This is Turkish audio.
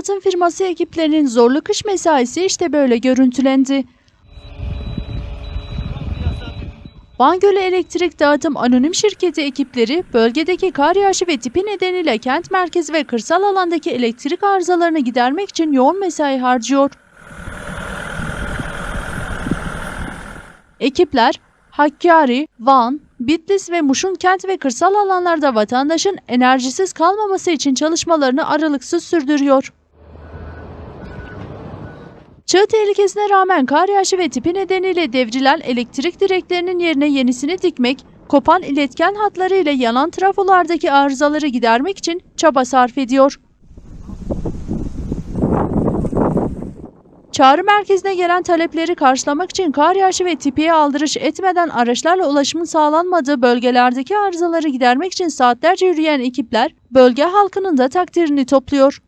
dağıtım firması ekiplerinin zorlu kış mesaisi işte böyle görüntülendi. Van Gölü Elektrik Dağıtım Anonim Şirketi ekipleri bölgedeki kar yağışı ve tipi nedeniyle kent merkezi ve kırsal alandaki elektrik arızalarını gidermek için yoğun mesai harcıyor. Ekipler Hakkari, Van, Bitlis ve Muş'un kent ve kırsal alanlarda vatandaşın enerjisiz kalmaması için çalışmalarını aralıksız sürdürüyor. Çığ tehlikesine rağmen kar yağışı ve tipi nedeniyle devrilen elektrik direklerinin yerine yenisini dikmek, kopan iletken hatları ile yanan trafolardaki arızaları gidermek için çaba sarf ediyor. Çağrı merkezine gelen talepleri karşılamak için kar yağışı ve tipiye aldırış etmeden araçlarla ulaşımın sağlanmadığı bölgelerdeki arızaları gidermek için saatlerce yürüyen ekipler bölge halkının da takdirini topluyor.